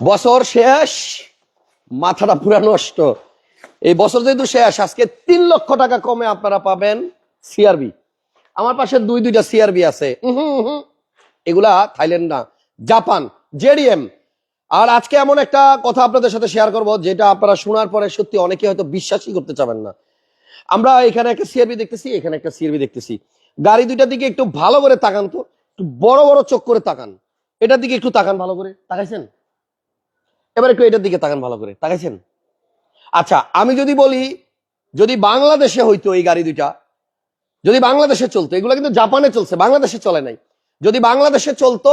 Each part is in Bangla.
বছর শেষ, মাথাটা পুরা নষ্ট। এই বছর যেহেতু শেষ, আজকে তিন লক্ষ টাকা কমে আপনারা পাবেন সিআরবি আমার পাশে দুই দুইটা সিআরবি আছে। এগুলা থাইল্যান্ড না, জাপান জেডিএম আর আজকে এমন একটা কথা আপনাদের সাথে শেয়ার করব, যেটা আপনারা শোনার পরে সত্যি অনেকে হয়তো বিশ্বাসই করতে চাবেন না। আমরা এখানে একটা সিআরবি দেখতেছি, এখানে একটা সিআরবি দেখতেছি। গাড়ি দুইটার দিকে একটু ভালো করে তাকান তো, একটু বড় বড় চোখ করে তাকান। এটার দিকে একটু তাকান ভালো করে। তাকাইছেন? এবার একটু এটার দিকে তাকান ভালো করে। তাকাইছেন? আচ্ছা আমি যদি বলি, যদি বাংলাদেশে হইতো এই গাড়ি দুইটা, যদি বাংলাদেশে চলতো, এগুলো কিন্তু জাপানে চলছে, বাংলাদেশে চলে নাই। যদি বাংলাদেশে চলতো,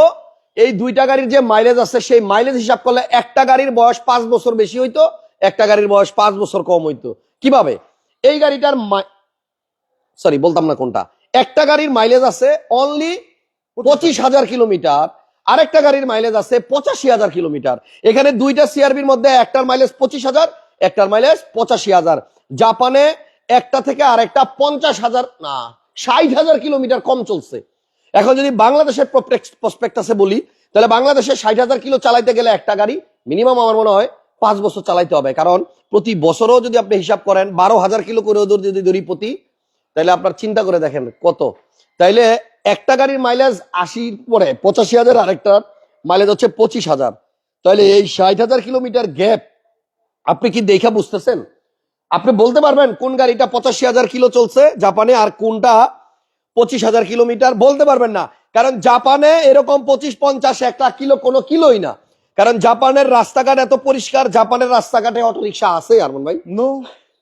এই দুইটা গাড়ির যে মাইলেজ আছে, সেই মাইলেজ হিসাব করলে একটা গাড়ির বয়স পাঁচ বছর বেশি হইতো, একটা গাড়ির বয়স পাঁচ বছর কম হইতো। কীভাবে? এই গাড়িটার সরি বলতাম না কোনটা। একটা গাড়ির মাইলেজ আছে অনলি পঁচিশ হাজার কিলোমিটার। আরেকটা গাড়ির মাইলেজ আছে পঁচাশি হাজার কিলোমিটার। এখানে দুইটা সিআরবির মধ্যে একটার মাইলেজ পঁচিশ হাজার, একটার মাইলেজ পঁচাশি হাজার। জাপানে একটা থেকে আরেকটা পঞ্চাশ হাজার, না, ষাট হাজার কিলোমিটার কম চলছে। এখন যদি বাংলাদেশের প্রসপেক্টাসে বলি, তাহলে বাংলাদেশে ষাট হাজার কিলো চালাইতে গেলে একটা গাড়ি মিনিমাম আমার মনে হয় পাঁচ বছর চালাইতে হবে। কারণ প্রতি বছরও যদি আপনি হিসাব করেন, বারো হাজার কিলো করে যদি ধরি প্রতি, তাহলে আপনার চিন্তা করে দেখেন কত। তাইলে একটা গাড়ির মাইলেজ আশির পরে, পঁচাশি হাজার আরেকটার মাইলেজ হচ্ছে পঁচিশ হাজার। তাহলে এই ষাট হাজার কিলোমিটার গ্যাপ আপনি কি দেখা বুঝতেছেন? আপনি বলতে পারবেন কোন গাড়িটা পঁচাশি হাজার কিলো চলছে জাপানে আর কোনটা পঁচিশ হাজার কিলোমিটার, বলতে পারবেন না। কারণ জাপানে এরকম পঁচিশ, পঞ্চাশ একটা কিলো কোনো কিলোই না। কারণ জাপানের রাস্তাঘাট এত পরিষ্কার, জাপানের রাস্তাঘাটে অটো রিক্সা আছে, আরমান ভাই? নো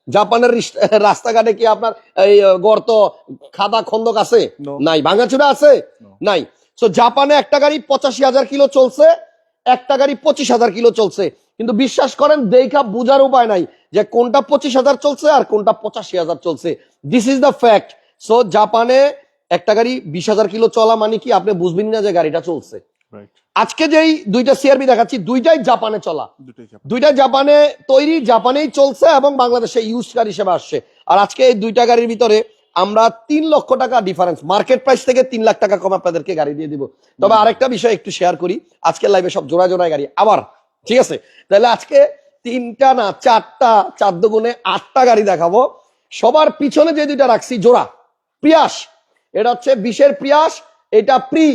জাপানের রাস্তাঘাটে কি আপনার এই গর্ত খাদা খন্দক আছে? নাই। ভাঙাচুরা আছে? নাই। সো জাপানে একটা গাড়ি পঁচাশি হাজার কিলো চলছে একটা গাড়ি পঁচিশ হাজার কিলো চলছে। কিন্তু বিশ্বাস করেন দেখা বুঝার উপায় নাই যে কোনটা পঁচিশ হাজার চলছে আর কোনটা পঁচাশি হাজার চলছে। This is the fact so জাপানে একটা গাড়ি বিশ হাজার কিলো চলা মানে কি? আপনি বুঝবেন না যে গাড়িটা চলছে। আজকে যেই দুইটা সিআরবি দেখাচ্ছি দুইটাই জাপানে চলা। দুইটা জাপানে তৈরি জাপানেই চলছে এবং বাংলাদেশে ইউজ কার হিসেবে আসছে। আর আজকে এই দুইটা গাড়ির ভিতরে আমরা তিন লক্ষ টাকা ডিফারেন্স মার্কেট প্রাইস থেকে তিন লাখ টাকা কম আপনাদেরকে গাড়ি দিয়ে দিব। তবে আরেকটা বিষয় একটু শেয়ার করি আজকের লাইভে সব জোড়া জোড়ায় গাড়ি। আবার ঠিক আছে? তাহলে আজকে তিনটা না চারটা চার দুগুণে আটটা গাড়ি দেখাবো। সবার পিছনে যে দুইটা রাখছি জোড়া প্রিয়াস এটা হচ্ছে বিশের প্রিয়াস এটা প্রি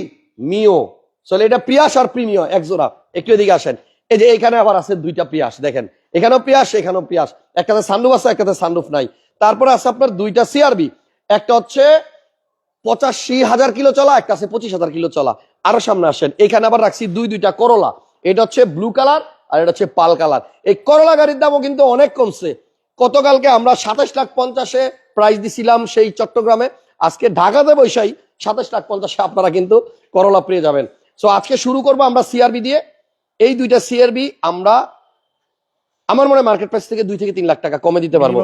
মিও চলে, এটা প্রিয়াস আর প্রিমিয় এক জোড়া। একটু এদিকে আসেন। এই যে এখানে আবার আছে দুইটা পিয়াস দেখেন। এখানেও প্রিয়াস এখানেও প্রিয়াস। একটাতে সানরুফ আছে, একটাতে সানরুফ নাই। তারপরে আছে আপনার দুইটা সিআরবি। একটা হচ্ছে পঁচাশি হাজার কিলো চলা, একটা আছে পঁচিশ হাজার কিলো চলা। আরও সামনে আসেন। এখানে আবার রাখছি দুই দুইটা করলা। এটা হচ্ছে ব্লু কালার আর এটা হচ্ছে পাল কালার। এই করলা গাড়ির দামও কিন্তু অনেক কমছে। গতকালকে আমরা সাতাশ লাখ পঞ্চাশে প্রাইস দিছিলাম সেই চট্টগ্রামে। আজকে ঢাকাতে বৈশাই সাতাশ লাখ পঞ্চাশে আপনারা কিন্তু করলা পেয়ে যাবেন। সো আজকে শুরু করব আমরা সিআরবি দিয়ে। এই দুইটা সিআরবি আমরা আমার মনে মার্কেট প্রাইস থেকে দুই থেকে তিন লাখ টাকা কমে দিতে পারব।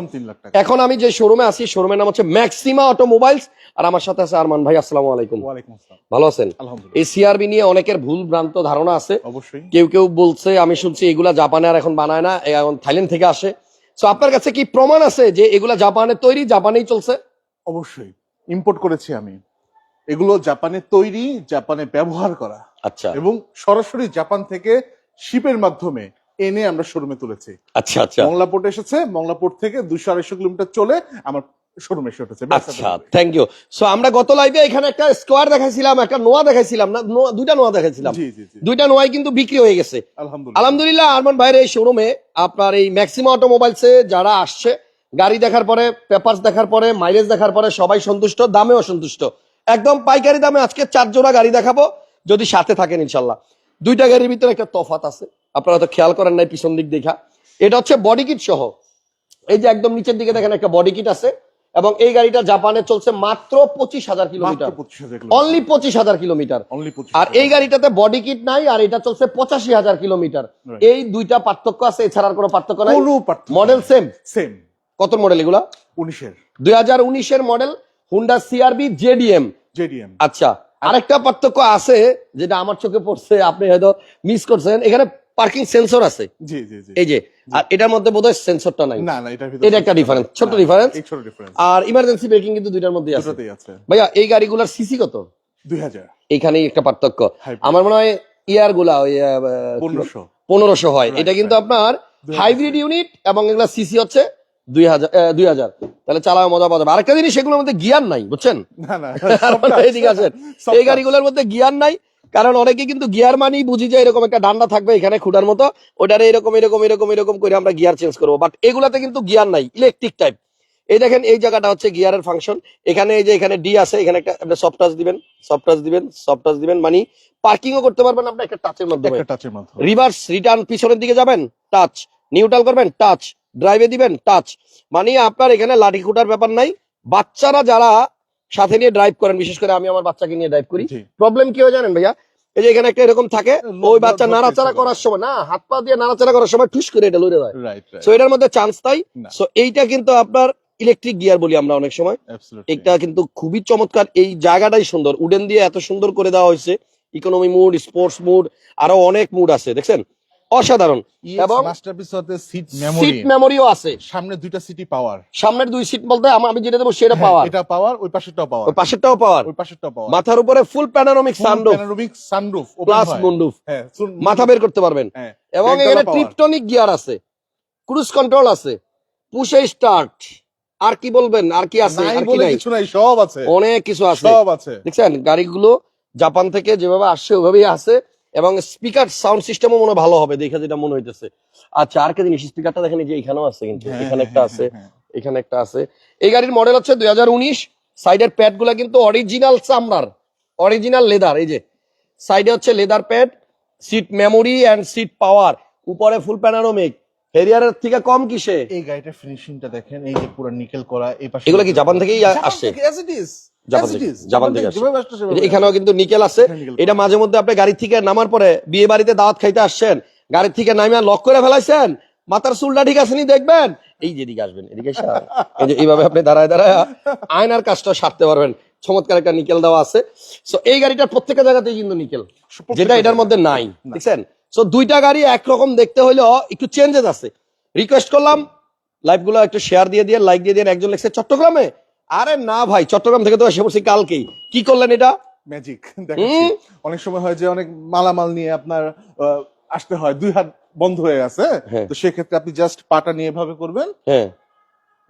এখন আমি যে শোরুমে আছি শোরুমের নাম হচ্ছে ম্যাক্সিমা অটোমোবাইলস আর আমার সাথে আছে আরমান ভাই আসসালামু আলাইকুম। ভালো আছেন? এই সিআরবি নিয়ে অনেকের ভুল ভ্রান্ত ধারণা আছে। অবশ্যই। কেউ কেউ বলছে আমি শুনছি এগুলা জাপানে আর এখন বানায় না এখন থাইল্যান্ড থেকে আসে। তো আপনার কাছে কি প্রমাণ আছে যে এগুলা জাপানে তৈরি জাপানেই চলছে? অবশ্যই। ইম্পোর্ট করেছি আমি। এগুলো জাপানে তৈরি জাপানে ব্যবহার করা। আচ্ছা। এবং সরাসরি জাপান থেকে শিপের মাধ্যমে এনে আমরা শোরুমে তুলেছি। আচ্ছা আচ্ছা। মংলা পোর্ট এসেছে মংলা পোর্ট থেকে দুশো আড়াইশো কিলোমিটার চলে আমার শোরুমে এসে উঠেছে আচ্ছা থ্যাংক ইউ সো আমরা গত লাইভে এখানে একটা স্কোয়ার দেখাইছিলাম একটা নোয়া দেখাইছিলাম না দুইটা নোয়া দেখাইছিলাম। দুইটা নোয়াই কিন্তু বিক্রি হয়ে গেছে। আলহামদুলিল্লাহ। আলহামদুলিল্লাহ আরমান ভাইয়ের এই শোরুমে আপনার এই ম্যাক্সিমাম অটোমোবাইলসে যারা আসছে গাড়ি দেখার পরে পেপারস দেখার পরে মাইলেজ দেখার পরে সবাই সন্তুষ্ট দামেও সন্তুষ্ট। একদম পাইকারি দামে আজকে চার জোড়া গাড়ি দেখাবো। যদি সাথে থাকেন ইনশাল্লাহ দুইটা গাড়ির ভিতরে একটা তফাত আছে। আপনারা তো খেয়াল করেন নাই পিছন দিক দেখা। এটা হচ্ছে বডি কিট সহ। এই যে একদম নিচের দিকে দেখেন একটা বডি কিট আছে এবং এই গাড়িটা জাপানে চলছে মাত্র পঁচিশ হাজার কিলোমিটার। অনলি পঁচিশ হাজার কিলোমিটার। আর এই গাড়িটাতে বডি কিট নাই আর এটা চলছে পঁচাশি হাজার কিলোমিটার। এই দুইটা পার্থক্য আছে এছাড়া আর কোনো পার্থক্য নাই? মডেল সেম সেম কত মডেল এগুলা? উনিশের। দুই হাজার উনিশের model Honda CRV JDM JDM আচ্ছা। আরেকটা পার্থক্য আছে যেটা আমার চোখে পড়ছে আপনি হয়তো মিস করছেন। এখানে পার্কিং সেন্সর আছে। জি জি জি। এই যে আর এটার মধ্যে বোধহয় সেন্সরটা নাই। না না এটার এটা একটা ডিফারেন্স। ছোট ডিফারেন্স আর ইমার্জেন্সি ব্রেকিং কিন্তু দুইটার মধ্যে আছে। ভাইয়া এই গাড়িগুলোর সিসি কত? দুই হাজার। এইখানেই একটা পার্থক্য। আমার মনে হয় ইয়ারগুলা ওই পনেরোশো। হয়। এটা কিন্তু আপনার হাইব্রিড ইউনিট এবং এগুলা সিসি হচ্ছে দুই হাজার দুই হাজার। তাহলে চালাও মজা পাওয়া যাবে। আরেকটা জিনিস সেগুলোর মধ্যে গিয়ার নাই বুঝছেন? না না এই গাড়িগুলোর মধ্যে গিয়ার নাই কারণ অনেকে কিন্তু গিয়ার মানি বুঝি যে এরকম একটা ডান্ডা থাকবে এখানে খুঁটার মতো। ওটারে এরকম এরকম এরকম এরকম করে আমরা গিয়ার চেঞ্জ করব। বাট এগুলাতে কিন্তু গিয়ার নাই ইলেকট্রিক টাইপ এই দেখেন এই জায়গাটা হচ্ছে গিয়ারের ফাংশন এখানে এই যে এখানে ডি আছে এখানে একটা আপনি সফট টাচ দিবেন সফট টাচ দিবেন সফট টাচ দিবেন মানে পার্কিংও করতে পারবেন আপনি একটা টাচের মাধ্যমে। একটা টাচের মাধ্যমে। রিভার্স রিটার্ন পিছনের দিকে যাবেন টাচ নিউট্রাল করবেন টাচ ড্রাইভে দিবেন টাচ মানে আপনার এখানে লাঠি খুঁটার ব্যাপার নাই। বাচ্চারা যারা সাথে নিয়ে ড্রাইভ করেন বিশেষ করে আমি আমার বাচ্চাকে নিয়ে ড্রাইভ করি। প্রবলেম কি হয় জানেন ভাইয়া? এই যে এখানে একটা এরকম থাকে ওই বাচ্চা নাড়াচাড়া করার সময় না হাত পা দিয়ে নাড়াচাড়া করার সময় ঠুস করে এটা লড়ে যায়। সো এটার মধ্যে চান্স তাই সো এইটা কিন্তু আপনার ইলেকট্রিক গিয়ার বলি আমরা অনেক সময়। এটা কিন্তু খুবই চমৎকার। এই জায়গাটাই সুন্দর। উডেন দিয়ে এত সুন্দর করে দেওয়া হয়েছে। ইকোনমি মুড স্পোর্টস মুড আরও অনেক মুড আছে দেখছেন? অসাধারণ। এবং মাস্টারপিস হতে সিট মেমোরি সিট মেমোরিও আছে। সামনে দুইটা সিটি পাওয়ার সামনের দুই সিট বলতে আমি যেটা দেবো সেটা পাওয়ার এটা পাওয়ার ওই পাশেরটাও পাওয়ার ওই পাশেরটাও পাওয়ার ওই পাশেরটাও পাওয়ার মাথার উপরে full panoramic sunroof panoramic sunroof plus moonroof হ্যাঁ। মাথা বের করতে পারবেন। হ্যাঁ এবং এখানে। ট্রিপটনিক গিয়ার আছে। ক্রুজ কন্ট্রোল আছে। পুশে স্টার্ট আর কি বলবেন? আর কি আছে? আর কি নাই? কিছু নাই সব আছে। অনেক কিছু আছে। সব আছে। দেখছেন? গাড়িগুলো জাপান থেকে যেভাবে আসছে ওইভাবেই আছে। এবং স্পিকার সাউন্ড সিস্টেমও মনে ভালো হবে দেখে যেটা মনে হইতেছে। আচ্ছা আর কি জিনিস স্পিকারটা দেখেন এই যে এখানেও আছে কিন্তু হ্যাঁ, এখানে হ্যাঁ, একটা হ্যাঁ, আছে এখানে একটা আছে। এই গাড়ির মডেল হচ্ছে দুই হাজার উনিশ সাইডের প্যাডগুলা কিন্তু অরিজিনাল চামড়ার অরিজিনাল লেদার এই যে। সাইডে হচ্ছে leather pad seat memory and seat power উপরে ফুল প্যানারোমিক হেরিয়ারের থেকে কম কিসে? এই গাড়িটার ফিনিশিংটা দেখেন এই যে পুরো নিকেল করা এই পাশে এগুলো কি জাপান থেকেই আসছে? জাপান থেকে- এখানেও কিন্তু নিকেল আছে। এটা মাঝে মধ্যে আপনি গাড়ি থেকে নামার পরে বিয়ে বাড়িতে দাওয়াত খাইতে আসছেন গাড়ি থেকে নামিয়া লক করে ফেলাইছেন মাথার চুলটা ঠিক আছে নি দেখবেন? এই আসবেন এদিকে এই যে এইভাবে আপনি দাঁড়ায় দাঁড়ায় আয়নার কাজটা সারতে পারবেন। চমৎকার একটা নিকেল দেওয়া আছে। সো এই গাড়িটার প্রত্যেকটা জায়গাতেই কিন্তু নিকেল। যেটা এটার মধ্যে নাই দেখছেন? সো দুইটা গাড়ি একরকম দেখতে হইলেও একটু চেঞ্জেস আছে। রিকোয়েস্ট করলাম লাইভগুলো একটু শেয়ার দিয়ে দিয়ে লাইক দিয়ে দিয়ে একজন লেখছে চট্টগ্রামে আরে না ভাই চট্টগ্রাম থেকে তো এসে পড়ছি কালকেই। কি করলেন এটা? ম্যাজিক অনেক সময় হয় যে অনেক মালামাল নিয়ে আপনার আসতে হয় দুই হাত বন্ধ হয়ে আছে। হ্যাঁ। তো সেক্ষেত্রে আপনি জাস্ট পাটা নিয়ে এভাবে করবেন। হ্যাঁ।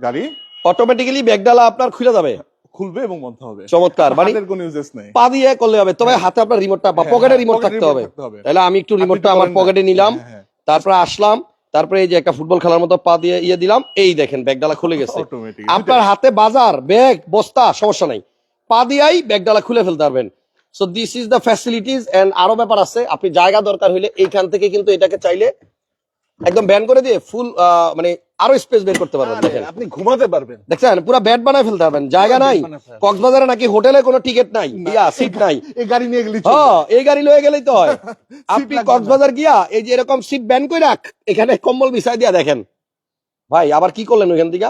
গাড়ি? অটোমেটিক্যালি ব্যাগডালা আপনার খুলে যাবে। খুলবে এবং বন্ধ হবে। চমৎকার। মানে কোনো ইউজেস নেই। পা দিয়ে করলে হবে তবে হাতে আপনার রিমোটটা বা হ্যাঁ, পকেটে হ্যাঁ, রিমোট থাকতে হবে। তাহলে আমি একটু রিমোটটা আমার পকেটে নিলাম হ্যাঁ, হ্যাঁ। আসলাম। তারপরে এই যে একটা ফুটবল খেলার মতো পা দিয়ে ইয়ে দিলাম এই দেখেন ব্যাগডালা খুলে গেছে। আপনার হাতে বাজার ব্যাগ বস্তা সমস্যা নাই। পা দিয়াই ব্যাগডালা খুলে ফেলতে পারবেন। So this is the facilities and আরও ব্যাপার আছে আপনি জায়গা দরকার হইলে এইখান থেকে কিন্তু এটাকে চাইলে একদম ব্যান করে দিয়ে ফুল মানে আরও স্পেস বের করতে পারবেন দেখেন। আপনি ঘুমাতে পারবেন। দেখছেন? পুরো ব্যাট বানায় ফেলতে পারবেন জায়গা নাই। কক্সবাজারে নাকি হোটেলে কোনো টিকিট নাই ইয়া সিট নাই। এই গাড়ি নিয়ে গেলি হ্যাঁ এই গাড়ি লয়ে গেলেই তো হয়। আপনি কক্সবাজার গিয়া এই যে এরকম সিট ব্যান করে রাখ এখানে কম্বল বিছাই দিয়া দেখেন। ভাই আবার কি করলেন ওইখান থেকে?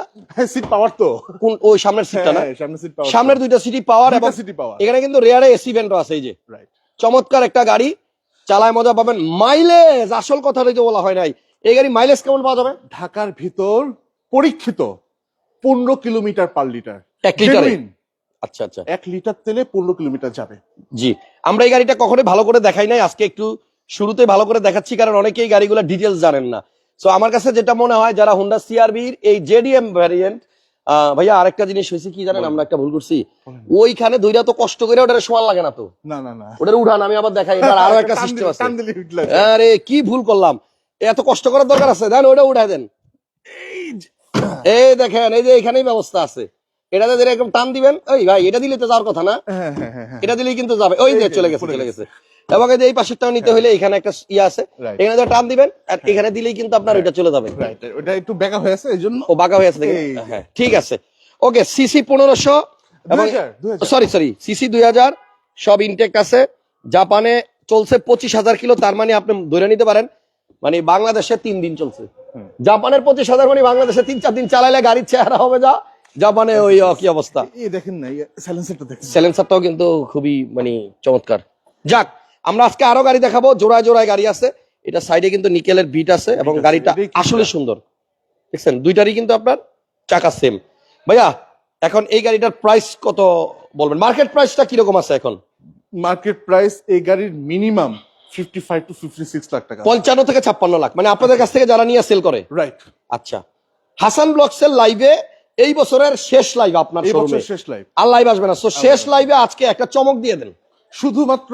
সিট পাওয়ার তো। কোন ওই সামনের সিটটা না? হ্যাঁ, সামনে সিট পাওয়ার সামনের দুইটা সিটি পাওয়ার এবং সিটি পাওয়ার এখানে কিন্তু রেয়ারে এসি ভেন্টও আছে এই যে। রাইট চমৎকার একটা গাড়ি চালায় মজা পাবেন। মাইলেজ আসল কথাটা তো বলা হয় নাই। এই গাড়ি মাইলেজ কেমন পাওয়া যাবে? ঢাকার ভিতর পরীক্ষিত পনেরো কিলোমিটার পার লিটার এক লিটারে? আচ্ছা আচ্ছা। এক লিটার তেলে পনেরো কিলোমিটার যাবে। জি। আমরা এই গাড়িটা কখনোই ভালো করে দেখাই নাই আজকে একটু শুরুতে ভালো করে দেখাচ্ছি কারণ অনেকেই গাড়িগুলো ডিটেলস জানেন না। সো আমার কাছে যেটা মনে হয় যারা হোন্ডা সিআরবির এই জেডিএম ভ্যারিয়েন্ট ভাইয়া আরেকটা জিনিস হয়েছে কি জানেন? আমরা একটা ভুল করছি। ওইখানে দুইটা তো কষ্ট করে ওটার সমান লাগে না তো। না না না। ওটার উঠান আমি আবার দেখাই এটার আরও একটা সিস্টেম আছে। আরে কি ভুল করলাম। এত কষ্ট করার দরকার আছে? দেন ওটা উঠাই দেন। এই দেখেন এই যে এখানেই ব্যবস্থা আছে। এটাতে এরকম টান দিবেন ওই ভাই এটা দিলে তো যাওয়ার কথা না? হ্যাঁ হ্যাঁ হ্যাঁ এটা দিলেই কিন্তু যাবে। ওই যে চলে গেছে চলে গেছে। এবং এই পাশেরটাও নিতে হলে এখানে একটা ইয়ে আছে। এখানে টান দিবেন আর এখানে দিলেই কিন্তু আপনার ওইটা চলে যাবে। ওটা একটু বেকা হয়ে আছে এই জন্য। ও বাঁকা হয়ে আছে দেখেন। হ্যাঁ ঠিক আছে। ওকে সিসি পনেরোশো এবং 2000, 2000 সরি সরি সিসি দুই হাজার সব ইনটেক আছে। জাপানে চলছে পঁচিশ হাজার কিলো তার মানে আপনি ধরে নিতে পারেন মানে বাংলাদেশে তিন দিন চলছে। জাপানের পঁচিশ হাজার মানে বাংলাদেশে তিন চার দিন চালাইলে গাড়ির চেহারা হবে যা। জাপানে ওই কি অবস্থা? দেখেন না কিন্তু খুবই মানে চমৎকার। যাক আমরা আজকে আরও গাড়ি দেখাবো জোড়ায় জোড়ায় গাড়ি আছে। এটা সাইডে কিন্তু নিকেলের বিট আছে এবং গাড়িটা আসলে সুন্দর। দেখছেন? দুইটারই কিন্তু আপনার চাকা সেম ভাইয়া এখন এই গাড়িটার প্রাইস কত বলবেন? মার্কেট প্রাইসটা কীরকম আছে এখন? মার্কেট প্রাইস এই গাড়ির minimum fifty five to fifty six lakh টাকা। পঞ্চান্ন থেকে ছাপ্পান্ন লাখ। মানে আপনাদের কাছ থেকে যারা নিয়ে সেল করে। রাইট আচ্ছা। হাসান ব্লগসের লাইভে এই বছরের শেষ লাইভ আপনার শোরুমে শেষ লাইভ আর লাইভ আসবে না। তো শেষ লাইভে আজকে একটা চমক দিয়ে দেন। শুধুমাত্র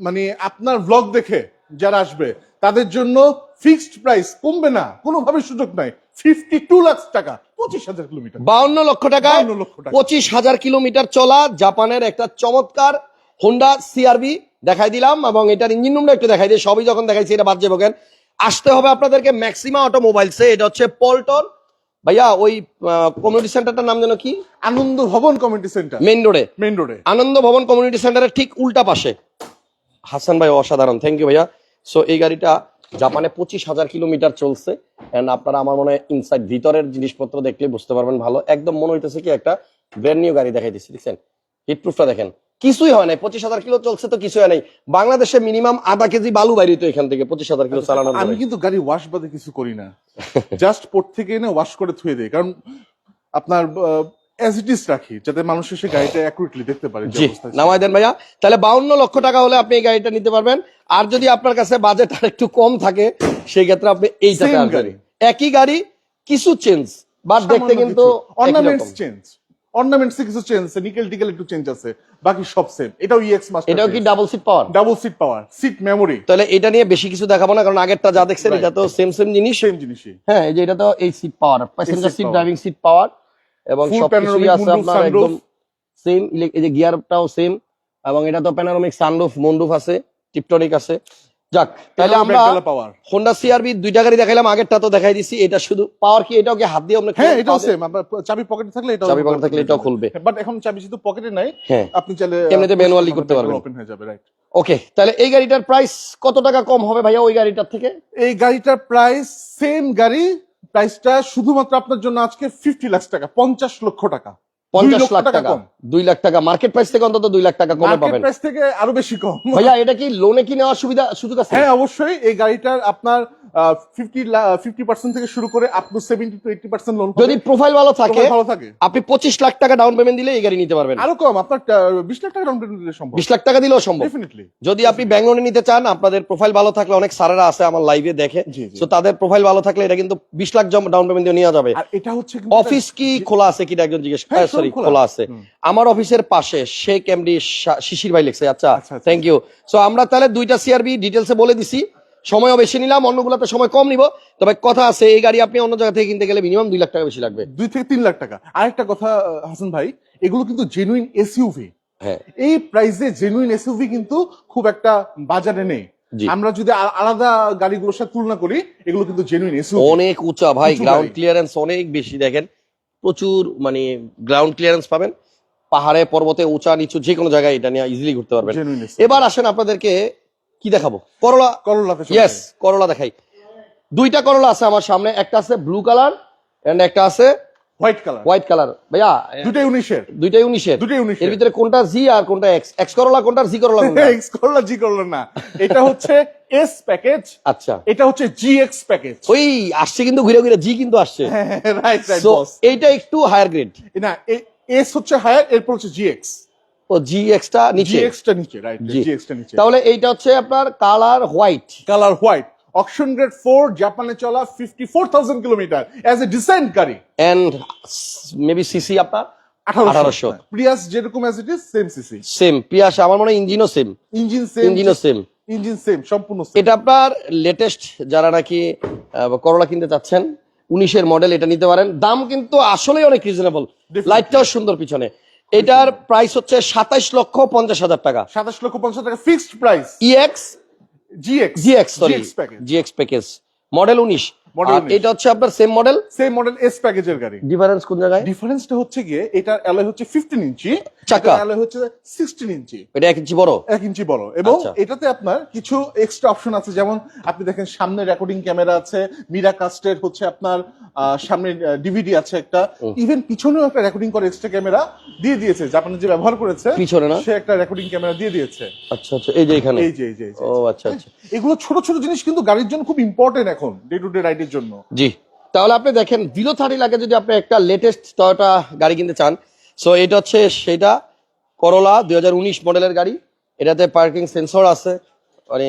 মানে আপনার ব্লগ দেখে যারা আসবে তাদের জন্য ফিক্সড প্রাইস কমবে না। কোনোভাবে সুযোগ নাই। ফিফটি টু লাখ টাকা পঁচিশ হাজার কিলোমিটার বাউন্ন লক্ষ টাকায় 52 লক্ষ টাকা। পঁচিশ হাজার কিলোমিটার চলা জাপানের একটা চমৎকার হোন্ডা সিআরবি দেখাই দিলাম এবং এটার ইঞ্জিন রুমটা একটু দেখাই দিই। সবই যখন দেখাইছি এটা বাদ যাব কেন আসতে হবে আপনাদেরকে ম্যাক্সিমা অটোমোবাইলসে এটা হচ্ছে পল্টন ভাইয়া ওই কমিউনিটি সেন্টারটার নাম যেন কি? Anand Bhavan community centre main রোডে মেইন রোডে আনন্দ ভবন কমিউনিটি সেন্টারের ঠিক উল্টা পাশে। হাসান ভাই অসাধারণ। থ্যাংক ইউ ভাইয়া। সো এই গাড়িটা জাপানে পঁচিশ হাজার কিলোমিটার চলছে। এন্ড আপনারা আমার মনে হয় ইনসাইড ভিতরের জিনিসপত্র দেখলে বুঝতে পারবেন ভালো। একদম মনে হইতেছে কি একটা ব্র্যান্ড নিউ গাড়ি দেখাই দিচ্ছি দেখছেন হিট প্রুফটা দেখেন। কিছুই হয় নাই। পঁচিশ হাজার কিলো চলছে তো কিছুই হয় নাই। বাংলাদেশে মিনিমাম আধা কেজি বালু বাইরে তো এখান থেকে পঁচিশ হাজার কিলো চালানো আমি কিন্তু গাড়ি ওয়াশ বাদে কিছু করি না। জাস্ট পোর্ট থেকে এনে ওয়াশ করে থুয়ে দেয় কারণ আপনার অ্যাজ ইট ইজ রাখি যাতে মানুষ এসে গাড়িটা অ্যাকুরেটলি দেখতে পারে জি নামাই দেন ভাইয়া। তাহলে বাউন্ন লক্ষ টাকা হলে আপনি এই গাড়িটা নিতে পারবেন। আর যদি আপনার কাছে বাজেট আর একটু কম থাকে সেই ক্ষেত্রে আপনি এই আসবেন। গাড়ি। একই গাড়ি কিছু চেঞ্জ বাট দেখতে কিন্তু অর্নামেন্টস চেঞ্জ অর্নামেন্টস কিছু চেঞ্জ আছে নিকেল টিকেল একটু চেঞ্জ আছে বাকি সব সেম এটাও ইএক্স মাস্টার এটাও কি double seat power double seat power seat memory তাহলে এটা নিয়ে বেশি কিছু দেখাবো না কারণ আগেরটা যা দেখছেন এটা তো সেম সেম জিনিস। সেম জিনিসই। হ্যাঁ এই যে এটা তো এই seat power passenger seat. Driving seat power এবং সবকিছুই আছে আপনার একদম সেম এই যে গিয়ারটাও সেম এবং এটা তো প্যানোরামিক সানরুফ মন্ডুফ আছে টিপটনিক আছে। যাক তাহলে আমরা হোন্ডা সিআরবি দুইটা গাড়ি দেখাইলাম আগেরটা তো দেখাই দিছি এটা শুধু পাওয়ার কি এটাও কি হাত দিয়ে আমরা হ্যাঁ এটাও সেম চাবি পকেটে থাকলে এটাও চাবি pocket থাকলে এটাও খুলবে। বাট এখন চাবি যেহেতু পকেটে নাই হ্যাঁ আপনি চাইলে এমনিতে manually করতে পারবেন। ওপেন হয়ে যাবে রাইট ওকে তাহলে এই গাড়িটার প্রাইস কত টাকা কম হবে ভাইয়া ওই গাড়িটার থেকে? এই গাড়িটার প্রাইস সেম গাড়ি প্রাইসটা শুধুমাত্র আপনার জন্য আজকে ফিফটি লাখ টাকা পঞ্চাশ লক্ষ টাকা। পঞ্চাশ লক্ষ লাখ টাকা দুই লাখ টাকা। মার্কেট প্রাইস থেকে অন্তত দুই লাখ টাকা কমে মার্কেট পাবেন। প্রাইস থেকে আরও বেশি কম। ভাইয়া এটা কি লোনে কি নেওয়ার সুবিধা সুযোগ আছে? হ্যাঁ অবশ্যই। এই গাড়িটার আপনার ফিফটি ফিফটি পার্সেন্ট থেকে শুরু করে up to seventy to eighty percent loan যদি প্রোফাইল ভালো থাকে ভালো থাকে। আপনি পঁচিশ লাখ টাকা ডাউন পেমেন্ট দিলে এই গাড়ি নিতে পারবেন। আরও কম আপনার বিশ লাখ টাকা ডাউন পেমেন্ট দিলে সম্ভব। বিশ লাখ টাকা দিলেও সম্ভব। ডেফিনেটলি যদি আপনি ব্যাঙ্গলোরে নিতে চান আপনাদের প্রোফাইল ভালো থাকলে অনেক সারেরা আছে আমার লাইভে দেখে। জি, জি। তো তাদের প্রোফাইল ভালো থাকলে এটা কিন্তু বিশ লাখ ডাউন পেমেন্ট দিয়ে নেওয়া যাবে। আর এটা হচ্ছে অফিস কি খোলা আছে কিনা একজন জিজ্ঞেস হ্যাঁ, সরি খোলা। খোলা আছে। আমার অফিসের পাশে শেখ এমডি শিশির ভাই লিখছে। আচ্ছা। থ্যাংক ইউ সো আমরা তাহলে দুইটা সিআরবি ডিটেলসে বলে দিছি। সময়ও বেশি নিলাম অন্যগুলোতে সময় কম নিব। তবে কথা আছে এই গাড়ি আপনি অন্য জায়গা থেকে কিনতে গেলে মিনিমাম দুই লাখ টাকা বেশি লাগবে। দুই থেকে তিন লাখ টাকা। আরেকটা কথা হাসান ভাই এগুলো কিন্তু জেনুইন এসইউভি হ্যাঁ। এই প্রাইসে জেনুইন এসইউভি কিন্তু খুব একটা বাজারে নেই। আমরা যদি আলাদা গাড়িগুলোর সাথে তুলনা করি এগুলো কিন্তু জেনুইন এসইউভি অনেক উঁচা ভাই গ্রাউন্ড ক্লিয়ারেন্স অনেক বেশি দেখেন। প্রচুর মানে গ্রাউন্ড ক্লিয়ারেন্স পাবেন। পাহাড়ে পর্বতে উঁচা নিচু যে কোনো জায়গায় এটা নিয়ে ইজিলি ঘুরতে পারবেন। এবার আসেন আপনাদেরকে কি দেখাবো? করলা? করলা ইয়েস করলা দেখাই। দুইটা করলা আছে আমার সামনে একটা আছে ব্লু কালার এন্ড একটা আছে হোয়াইট কালার হোয়াইট কালার ভাইয়া দুটাই উনিশের। দুইটাই উনিশের। দুটাই এর উনিশের ভিতরে কোনটা জি আর কোনটা এক্স এক্স করলা কোনটা জি করলা কোনটা? এক্স করলা জি করলা না। এটা হচ্ছে এস প্যাকেজ আচ্ছা। এটা হচ্ছে জি এক্স প্যাকেজ ওই আসছে কিন্তু ঘুরে ঘুরে জি কিন্তু আসছে। রাইট রাইট বস এইটা একটু হায়ার গ্রেড না এস হচ্ছে হায়ার এরপর হচ্ছে জি এক্স ও জি এক্সটা জি এক্সটা নিচে। Right G. জি এক্সটা নিচে। তাহলে এইটা হচ্ছে আপনার colour white colour white auction grade four জাপানে চলা fifty four thousand kilometre as a decent গাড়ি এন্ড মেবি সিসি আপনার আঠারোশো। 1800 প্রিয়াস যেরকম as it is same CC same Prius আমার মনে হয় ইঞ্জিনও সেম ইঞ্জিন সেম ইঞ্জিনও সেম ইঞ্জিন সেম সম্পূর্ণ এটা আপনার লেটেস্ট যারা নাকি করলা কিনতে চাচ্ছেন উনিশের মডেল এটা নিতে পারেন। দাম কিন্তু আসলেই অনেক রিজনেবল. লাইটটাও সুন্দর পিছনে। এটার প্রাইস হচ্ছে সাতাইশ লক্ষ পঞ্চাশ হাজার টাকা। সাতাইশ সাতাশ লক্ষ পঞ্চাশ টাকা fixed price EX GX GX sorry GX package model উনিশ Model আর 19 এটা হচ্ছে আপনার same model same model S প্যাকেজের গাড়ি। ডিফারেন্স কোন জায়গায়? ডিফারেন্সটা হচ্ছে গিয়ে এটার অ্যালয় হচ্ছে ফিফটিন ইঞ্চি চাকা। অ্যালয় হচ্ছে সিক্সটিন ইঞ্চি। এটা এক ইঞ্চি বড়? এক ইঞ্চি বড়। এবং আচ্ছা। এটাতে আপনার কিছু এক্সট্রা অপশন আছে যেমন আপনি দেখেন সামনে রেকর্ডিং ক্যামেরা আছে মিরা কাস্টের হচ্ছে আপনার সামনে ডিভিডি আছে একটা। ইভেন পিছনেও একটা রেকর্ডিং করে এক্সট্রা ক্যামেরা দিয়ে দিয়েছে। জাপানে যে ব্যবহার করেছে পিছনে না? সে একটা রেকর্ডিং ক্যামেরা দিয়ে দিয়েছে। আচ্ছা আচ্ছা। এই যে এখানে? এই যে এই যে ও আচ্ছা আচ্ছা। এগুলো ছোট ছোট জিনিস কিন্তু গাড়ির জন্য খুব ইম্পর্টেন্ট এখন ডে টু ডে রাইডের জন্য। জি। তাহলে আপনি দেখেন বিলো থার্টি লাখে যদি আপনি একটা লেটেস্ট টয়োটা গাড়ি কিনতে চান সো এটা হচ্ছে সেটা করলা দুই মডেলের গাড়ি। এটাতে পার্কিং সেন্সর আছে মানে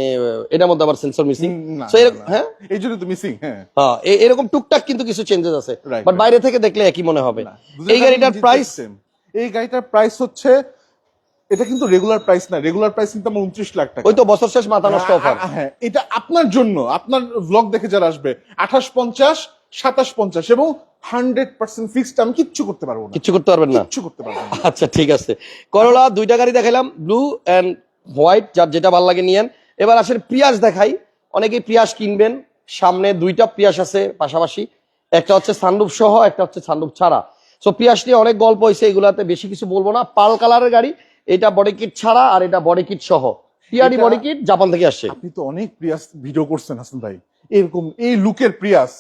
এটার মধ্যে আবার সেন্সর মিসিং। হ্যাঁ? এই জন্য তো মিসিং হ্যাঁ। হ্যাঁ এরকম টুকটাক কিন্তু কিছু চেঞ্জেস আছে। বাট বাইরে থেকে দেখলে একই মনে হবে। না। এই গাড়িটার প্রাইস এই গাড়িটার প্রাইস হচ্ছে এটা কিন্তু রেগুলার প্রাইস না রেগুলার প্রাইস কিন্তু আমার উনত্রিশ লাখ টাকা। ওই তো বছর শেষ মাথা নষ্ট অফার আ- আ- হ্যাঁ এটা আপনার জন্য আপনার ব্লগ দেখে যারা আসবে আঠাশ পঞ্চাশ সাতাশ পঞ্চাশ এবং হান্ড্রেড পার্সেন্ট ফিক্সড আমি কিচ্ছু করতে পারব না। কিচ্ছু করতে পারবেন না? কিচ্ছু করতে পারব আচ্ছা ঠিক আছে। করলা দুইটা গাড়ি দেখাইলাম ব্লু এন্ড হোয়াইট যার যেটা ভালো লাগে নিয়েন। এবার আসেন পিয়াজ দেখাই। অনেকেই পিয়াজ কিনবেন সামনে দুইটা পিয়াজ আছে পাশাপাশি। একটা হচ্ছে সানরুফ সহ একটা হচ্ছে সানরুফ ছাড়া। সো পিয়াজ নিয়ে অনেক গল্প হয়েছে এগুলাতে বেশি কিছু বলব না। পাল কালারের গাড়ি এটা বডি কিট ছাড়া আর এটা বডি কিট সহ। পিয়ারি বডি কিট জাপান থেকে আসছে। আপনি তো অনেক প্রিয়াস ভিডিও করছেন হাসান ভাই। এরকম এই লুকের প্রিয়াস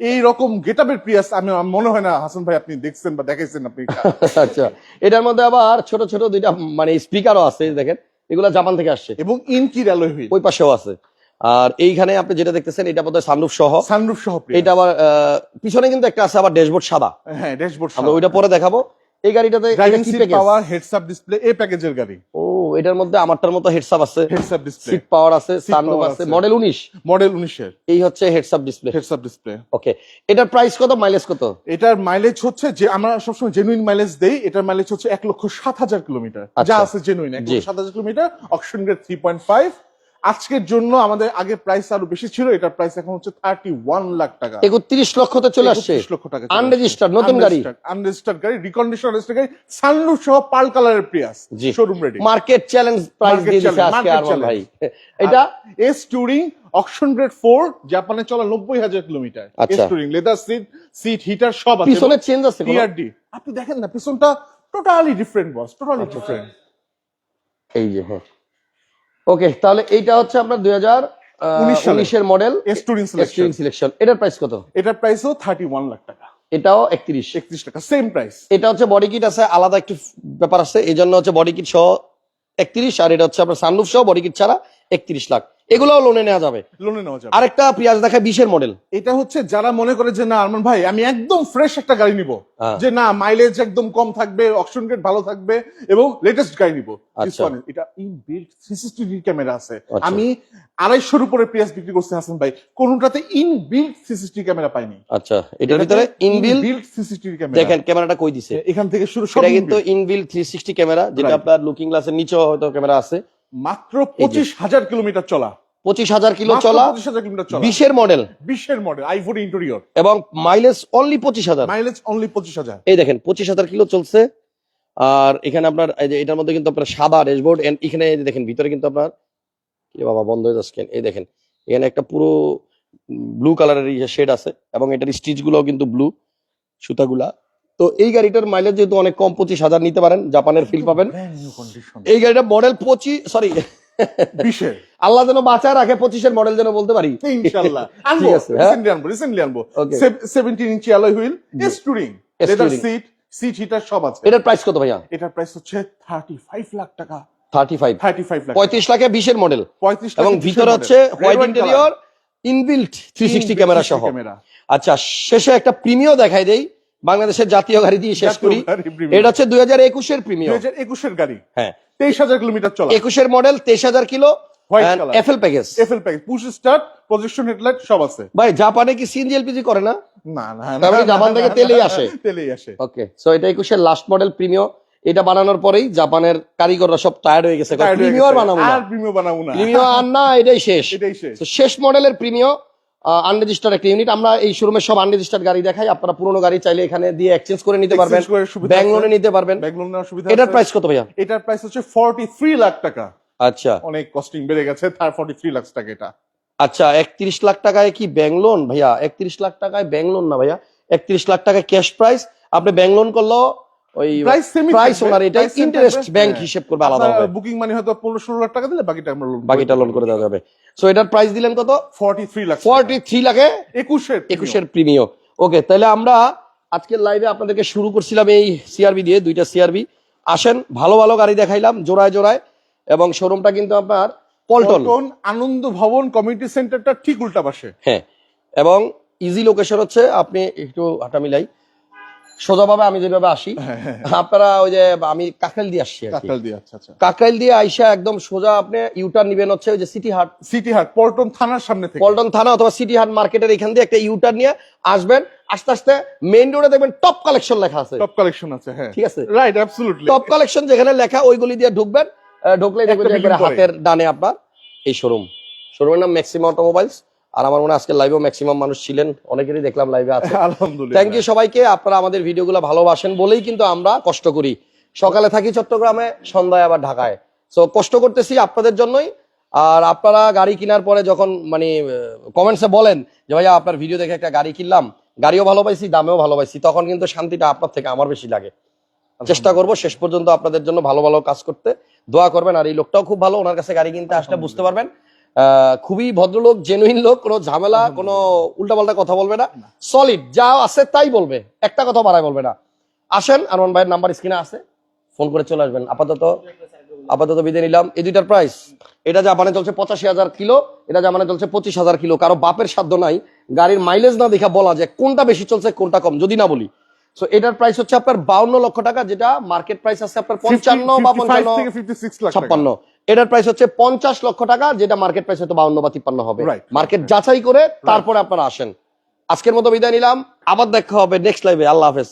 এই রকম গেটআপের প্রিয়াস আমি মনে হয় না হাসান ভাই আপনি দেখছেন বা দেখাইছেন আপনি। আচ্ছা এটার মধ্যে আবার ছোট ছোট দুইটা মানে স্পিকারও আছে দেখেন এগুলা জাপান থেকে আসছে। এবং ইনকির অ্যালয় হুইল। ওই পাশেও আছে। আর এইখানে আপনি যেটা দেখতেছেন এটা বোধহয় সানরুফ সহ। সানরুফ সহ এটা আবার পিছনে কিন্তু একটা আছে আবার ড্যাশবোর্ড সাদা। হ্যাঁ ড্যাশবোর্ড সাদা। ওইটা পরে দেখাবো। এই গাড়িটাতে? পাওয়ার হেডস আপ ডিসপ্লে এই প্যাকেজের গাড়ি। ও এটার মধ্যে আমারটার মতো হেডসআপ আছে। Heads up display seat power আছে সানরুফ আছে। মডেল 19 মডেল উনিশের। এই হচ্ছে heads up display heads up display okay এটার প্রাইস কত? মাইলেজ কত? এটার মাইলেজ হচ্ছে যে আমরা সবসময় জেনুইন মাইলেজ দেই এটার মাইলেজ হচ্ছে এক লক্ষ সাত হাজার কিলোমিটার। আচ্ছা। যা আছে জেনুইন এক জি। লক্ষ সাত হাজার kilometre option grade three point five আজকের জন্য আমাদের আগে প্রাইস আরও বেশি ছিল এটার প্রাইস এখন হচ্ছে থার্টি ওয়ান লাখ টাকা। 31 লক্ষতে চলে আসছে। লক্ষ টাকা Unregistered, নতুন গাড়ি। আনরেজিস্টার্ড গাড়ি রিকন্ডিশন রেজিস্টার্ড গাড়ি সানরুফ সহ পাল কালারের প্রিয়াস জি। Showroom ready market challenge price দিয়ে আজকে আরমান ভাই। এটা? S touring auction grade four জাপানে চলা নব্বই হাজার kilometre. S. Touring leather seat seat heater সব আছে। পিছনে চেঞ্জ আছে টিআরডি আপনি দেখেন না পিছনটা totally different boss totally different এই যে হ্যাঁ। ওকে তাহলে এইটা হচ্ছে আপনার দুই হাজার। উনিশের মডেল স্টুডেন্ট সিলেকশন সিলেকশন এটার প্রাইস কত? এটার প্রাইসও থার্টি ওয়ান লাখ টাকা। এটাও একত্রিশ। একত্রিশ টাকা সেম প্রাইস এটা হচ্ছে বডি কিট আছে আলাদা একটু ব্যাপার আছে এই জন্য হচ্ছে বডি কিট সহ একত্রিশ আর এটা হচ্ছে আপনার সানলুফ সহ বডি কিট ছাড়া একত্রিশ লাখ। এগুলোও লোনে নেওয়া যাবে। লোনে নেওয়া যাবে। আরেকটা পেঁয়াজ দেখা বিশের মডেল এটা হচ্ছে যারা মনে করে যে না আরমান ভাই আমি একদম ফ্রেশ একটা গাড়ি নিব। হ্যাঁ। যে না মাইলেজ একদম কম থাকবে অপশন গ্রেড ভালো থাকবে এবং লেটেস্ট গাড়ি নিব। আচ্ছা। এটা inbuilt three degree camera আছে। আচ্ছা। আমি আড়াইশোর উপরে পিয়াস বিক্রি করছি হাসান ভাই। কোনটাতে ইন বিল্ড থ্রি ক্যামেরা পাইনি। আচ্ছা এটার ভিতরে ইনবিল বিল্ড থ্রি ক্যামেরা দেখেন ক্যামেরাটা কই দিছে? এখান থেকে শুরু সব কিন্তু inbuilt। Inbuilt three sixty camera যেটা আপনার লুকিং গ্লাসের নিচেও হয়তো ক্যামেরা আছে। মাত্র পঁচিশ হাজার কিলোমিটার চলা। পঁচিশ হাজার কিলো চলা বিশের মডেল বিশের মডেল আইভরি ইন্টেরিয়র এবং মাইলেজ অনলি পঁচিশ হাজার। মাইলেজ অনলি পঁচিশ হাজার। এই দেখেন পঁচিশ হাজার কিলো চলছে। আর এখানে আপনার যে এটার মধ্যে কিন্তু আপনার সাদা ড্যাশবোর্ড এখানে দেখেন ভিতরে কিন্তু আপনার কি বাবা বন্ধ হয়ে যাচ্ছে? এই দেখেন এখানে একটা পুরো ব্লু কালারের শেড আছে এবং এটার স্টিচগুলো কিন্তু ব্লু সুতাগুলা। তো এই গাড়িটার মাইলেজ যেহেতু অনেক কম পঁচিশ হাজার নিতে পারেন জাপানের ফিল পাবেন। এই গাড়িটা মডেল পঁচিশ সরি আল্লাহ যেন বাঁচায় রাখে পঁচিশের মডেল যেন বলতে পারি। ইনশাআল্লাহ। আনব। ঠিক আছে? রিসেন্টলি আনব রিসেন্টলি আনব। Okay. 17 inch alloy wheel leather seat seat heater সব আছে। এটার প্রাইস কত ভাইয়া? এটার প্রাইস হচ্ছে 35 লাখ টাকা। থার্টি ফাইভ 35 লাখ পঁয়ত্রিশ লাখে বিশের মডেল 35 এবং ভিতরে হচ্ছে white interior inbuilt three sixty camera সহ। আচ্ছা শেষে একটা প্রিমিয় দেখাই দেই। বাংলাদেশের জাতীয় গাড়ি দিয়ে শেষ করি। এটা হচ্ছে দুই হাজার একুশের প্রিমিয় 2021 এর গাড়ি। হ্যাঁ। 23000 কিলোমিটার চলা। একুশের মডেল তেইশ হাজার kilo FL package FL package push start position headlight সব আছে। ভাই জাপানে কি সিএনজি এলপিজি করে না? না না তার মানে জাপান থেকে তেলেই আসে। তেলেই আসে। ওকে সো এটা একুশের লাস্ট মডেল প্রিমিয় এটা বানানোর পরেই জাপানের কারিগররা সব টায়ার্ড হয়ে গেছে। Tired প্রিমিয় আর গেছে। বানাবো না। আর প্রিমিয় বানাবো না। প্রিমিয় আর না এটাই শেষ। এটাই শেষ। শেষ মডেলের প্রিমিয় আনরেজিস্টার্ড একটা ইউনিট আমরা এই শোরুমের সব আনরেজিস্টার্ড গাড়ি দেখাই। আপনারা পুরনো গাড়ি চাইলে এখানে দিয়ে এক্সচেঞ্জ করে নিতে পারবেন। ব্যাংক লোনে নিতে পারবেন। ব্যাকগ্রাউন্ড নেওয়ার সুবিধা এটার প্রাইস কত ভাইয়া? এটার প্রাইস হচ্ছে 43 লাখ টাকা। আচ্ছা। অনেক কস্টিং বেড়ে গেছে তার 43 লাখ টাকা এটা। আচ্ছা একত্রিশ লাখ টাকায় কি ব্যাংক লোন ভাইয়া একত্রিশ লাখ টাকায় ব্যাংক লোন না ভাইয়া। একত্রিশ লাখ টাকায় ক্যাশ প্রাইস আপনি ব্যাংক লোন করল ওই প্রাইস সেমি ওনার এটা ইন্টারেস্ট ব্যাংক হিসেব করবে আলাদা হবে। বুকিং মানি হয়তো 15 16 লাখ টাকা দিলে বাকিটা আমরা লোন বাকিটা লোন করে দেওয়া যাবে। সো এটার প্রাইস দিলেন কত? 43 লাখ ফর্টি থ্রি লাখে 21 এর একুশের প্রিমিয় ওকে তাহলে আমরা আজকের লাইভে আপনাদেরকে শুরু করছিলাম এই সিআরবি দিয়ে দুইটা সিআরবি আসেন ভালো ভালো গাড়ি দেখাইলাম জোড়ায় জোড়ায়। এবং শোরুমটা কিন্তু আপনার পল্টন। পল্টন আনন্দ ভবন কমিউনিটি সেন্টারটা ঠিক উল্টা পাশে। হ্যাঁ এবং ইজি লোকেশন হচ্ছে আপনি একটু হাঁটা মিলাই সোজাভাবে আমি যেভাবে আসি আপনারা ওই যে আমি কাকরাইল দিয়ে আসছি কাকরাইল দিয়ে আচ্ছা আচ্ছা। কাকরাইল দিয়ে আইসা একদম সোজা আপনি ইউটার নিবেন হচ্ছে ওই যে সিটি হাট সিটি হাট পল্টন থানার সামনে থেকে। পল্টন থানা অথবা সিটি হাট মার্কেটের এখান দিয়ে একটা ইউটার নিয়ে আসবেন। আস্তে আস্তে মেইন রোডে দেখবেন টপ কালেকশন লেখা আছে। টপ কালেকশন আছে হ্যাঁ। ঠিক আছে? রাইট অ্যাবসলিউটলি টপ কালেকশন যেখানে লেখা ওইগুলি দিয়ে ঢুকবেন। ঢুকলেই দেখবেন। হাতের ডানে আপনার এই শোরুম শোরুমের নাম ম্যাক্সিমাম অটোমোবাইলস আর আমার মনে হয় আজকে লাইভেও ম্যাক্সিমাম মানুষ ছিলেন অনেকেরই দেখলাম লাইভে আছে। আলহামদুলিল্লাহ। থ্যাংক ইউ সবাইকে আপনারা আমাদের ভিডিওগুলো ভালোবাসেন বলেই কিন্তু আমরা কষ্ট করি। সকালে থাকি চট্টগ্রামে সন্ধ্যায় আবার ঢাকায়। সো কষ্ট করতেছি আপনাদের জন্যই। আর আপনারা গাড়ি কেনার পরে যখন মানে কমেন্টসে বলেন যে ভাইয়া আপনার ভিডিও দেখে একটা গাড়ি কিনলাম। গাড়িও ভালো পাইছি দামেও ভালো পাইছি তখন কিন্তু শান্তিটা আপনার থেকে আমার বেশি লাগে। চেষ্টা করব শেষ পর্যন্ত আপনাদের জন্য ভালো ভালো কাজ করতে। দোয়া করবেন আর এই লোকটাও খুব ভালো ওনার কাছে গাড়ি কিনতে আসলে বুঝতে পারবেন। খুবই ভদ্রলোক জেনুইন লোক কোনো ঝামেলা কোনো উল্টাপাল্টা কথা বলবে না। সলিড যা আছে তাই বলবে। একটা কথা বাড়ায় বলবে না। আসেন আরমান ভাইয়ের নাম্বার স্ক্রিনে আছে। ফোন করে চলে আসবেন। আপাতত আপাতত বিদে নিলাম। এই দুইটার প্রাইস এটা জাপানে চলছে পঁচাশি হাজার কিলো এটা জাপানে চলছে পঁচিশ হাজার কিলো কারও বাপের সাধ্য নাই। গাড়ির মাইলেজ না দেখা বলা যে কোনটা বেশি চলছে কোনটা কম যদি না বলি। সো এটার প্রাইস হচ্ছে আপনার বাউন্ন লক্ষ টাকা যেটা মার্কেট প্রাইস আছে আপনার পঞ্চান্ন বা পঞ্চান্ন ছাপ্পান্ন। এটার প্রাইস হচ্ছে পঞ্চাশ লক্ষ টাকা যেটা মার্কেট প্রাইস হয়তো বাউন্ন বা তিপ্পান্ন হবে. মার্কেট যাচাই করে তারপরে আপনারা আসেন। আজকের মতো বিদায় নিলাম আবার দেখা হবে নেক্সট লাইভে আল্লাহ হাফেজ।